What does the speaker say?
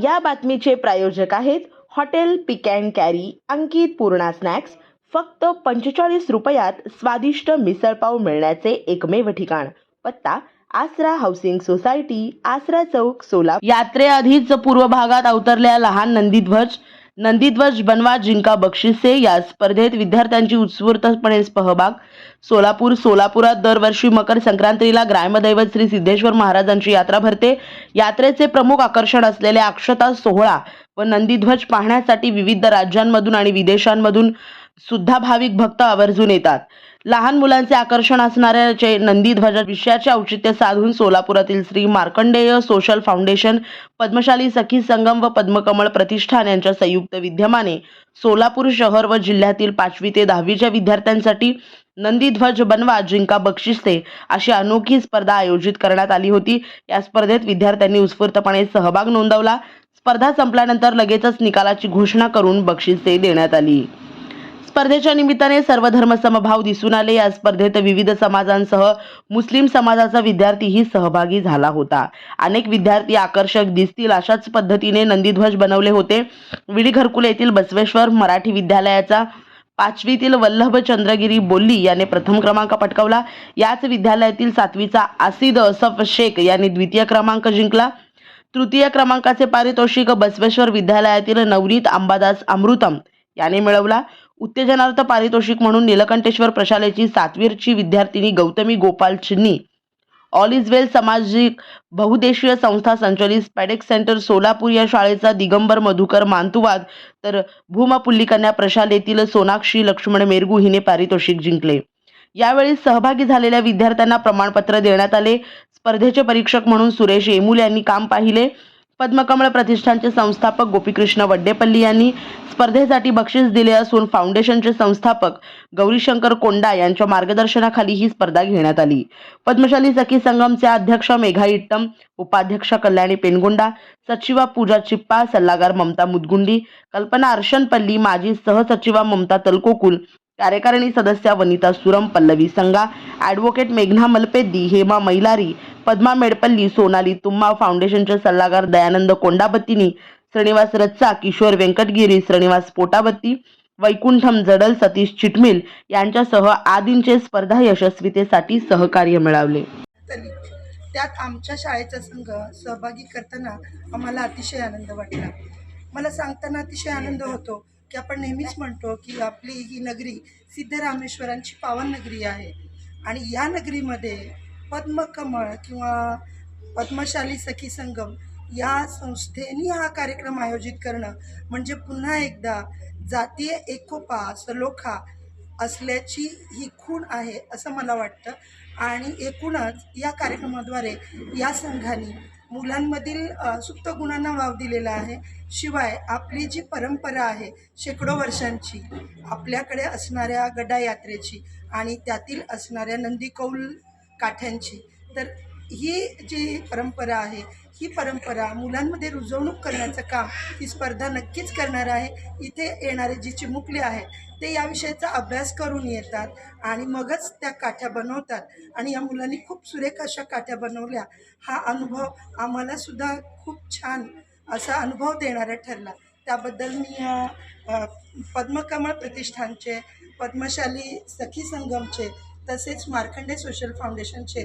या बातमीचे प्रायोजक आहेत hotel pick and carry Ankit Purna snacks. फक्त पंचेचाळीस रुपयात स्वादिष्ट मिसळपाव मिळण्याचे एकमेव ठिकाण. पत्ता आसरा हाऊसिंग सोसायटी आसरा चौक सोला यात्रेआधीच पूर्व भागात अवतरल्या लहान नंदीध्वज नंदीध्वज बनवा जिंका बक्षिसे या स्पर्धेत विद्यार्थ्यांची उत्स्फूर्तपणे सहभाग. सोलापूर सोलापुरात दरवर्षी मकर संक्रांतीला ग्रामदैवत श्री सिद्धेश्वर महाराजांची यात्रा भरते. यात्रेचे प्रमुख आकर्षण असलेले अक्षता सोहळा व नंदीध्वज पाहण्यासाठी विविध राज्यांमधून आणि विदेशांमधून सुद्धा भाविक भक्त आवर्जून येतात. लहान मुलांचे आकर्षण असणाऱ्या नंदीध्वज विषयाचे औचित्य साधून सोलापुरातील श्री मार्कंडेय सोशल फाउंडेशन पद्मशाली सखी संगम व पद्मकमळ प्रतिष्ठान यांच्या संयुक्त विद्यमाने सोलापूर शहर व जिल्ह्यातील पाचवी ते दहावीच्या विद्यार्थ्यांसाठी नंदीध्वज बनवा जिंका बक्षिसे अशी अनोखी स्पर्धा आयोजित करण्यात आली होती. या स्पर्धेत विद्यार्थ्यांनी उत्स्फूर्तपणे सहभाग नोंदवला. स्पर्धा संपल्यानंतर लगेचच निकालाची घोषणा करून बक्षिसे देण्यात आली. स्पर्धेच्या निमित्ताने सर्व धर्मसमभाव दिसून आले. या स्पर्धेत विविध समाजांसह मुस्लिम समाजाचा विद्यार्थीही सहभागी झाला होता. अनेक विद्यार्थी आकर्षक दिसतील अशाच पद्धतीने नंदीध्वज बनवले होते. विडी घरकुल येथील बसवेश्वर मराठी विद्यालयाचा पाचवीतील वल्लभ चंद्रगिरी बोल्ली याने प्रथम क्रमांक पटकावला. याच विद्यालयातील सातवीचा आसिद असफ शेख यांनी द्वितीय क्रमांक जिंकला. तृतीय क्रमांकाचे पारितोषिक बसवेश्वर विद्यालयातील नवनीत अंबादास अमृतम याने मिळवला. उत्तेजनार्थ पारितोषिक म्हणून नीलकंठेश्वर प्रशालेची सातवीरची विद्यार्थिनी गौतमी गोपाल चिन्नी ऑल इज वेल सामाजिक बहुदेशीय संस्था संचलित स्पॅडेक्स सेंटर सोलापूर या शाळेचा दिगंबर मधुकर मांतुवाद तर भूमापुल्लिकन्या प्रशालेतील सोनाक्षी लक्ष्मण मेरगू हिने पारितोषिक जिंकले. यावेळी सहभागी झालेल्या विद्यार्थ्यांना प्रमाणपत्र देण्यात आले. स्पर्धेचे परीक्षक म्हणून सुरेश येमुल यांनी काम पाहिले. पद्मकमळ प्रतिष्ठानचे संस्थापक गोपीकृष्ण वड्डेपल्ली यांनी स्पर्धेसाठी बक्षीस दिले असून फाउंडेशनचे संस्थापक गौरीशंकर कोंडा यांच्या मार्गदर्शनाखाली ही स्पर्धा घेण्यात आली. पद्मशाली सखी संगमचे अध्यक्ष मेघा इट्टम उपाध्यक्ष कल्याणी पेनगुंडा सचिवा पूजा चिप्पा सल्लागार ममता मुदगुंडी कल्पना अर्शनपल्ली माजी सहसचिवा ममता तलकोकुल कार्यकारिणी सदस्या वनिता सुरम पल्लवी संगा ॲडव्होकेट मेघना मलपेद्दी हेमा मैलारी पद्मा मेडपल्ली सोनाली तुम्मा फाउंडेशनचे सल्लागार दयानंद कोंडाबत्तीनी श्रीनिवास रच्चा किशोर व्यंकटगिरी श्रीनिवास पोटाबत्ती वैकुंठम जडल सतीश चिटमिल यांच्यासह आदींचे स्पर्धा यशस्वीतेसाठी सहकार्य मिळाले त्यात आमच्या शाळेचा संघ सहभागी करताना आम्हाला अतिशय आनंद वाटला. मला सांगताना अतिशय आनंद होतो की आपण नेहमीच म्हणतो की आपली ही नगरी सिद्धरामेश्वरांची पावन नगरी आहे. आणि या नगरीमध्ये पद्मकमळ किंवा पद्मशाली सखी संगम या संस्थेने हा कार्यक्रम आयोजित करणं म्हणजे पुन्हा एकदा जातीय एकोपा सलोखा असल्याची ही खूण आहे असं मला वाटतं. आणि एकूणच या कार्यक्रमाद्वारे या संघाने मुलांमधील सुप्त गुणांना वाव दिलेला आहे. शिवाय आपली जी परंपरा आहे शेकडो वर्षांची आपल्याकडे असणाऱ्या गडा यात्रेची आणि त्यातील असणाऱ्या नंदीकौल काठ्यांची तर ही जी परंपरा आहे ही परंपरा मुलांमध्ये रुजवणूक करण्याचं काम ही स्पर्धा नक्कीच करणार आहे. इथे येणारे जी चिमुकले आहेत ते या विषयाचा अभ्यास करून येतात आणि मगच त्या काठ्या बनवतात. आणि या मुलांनी खूप सुरेख अशा काठ्या बनवल्या. हा अनुभव आम्हालासुद्धा खूप छान असा अनुभव देणारा ठरला. त्याबद्दल मी पद्मकमळ प्रतिष्ठानचे पद्मशाली सखी संगमचे तसेच मार्खंडे सोशल फाउंडेशनचे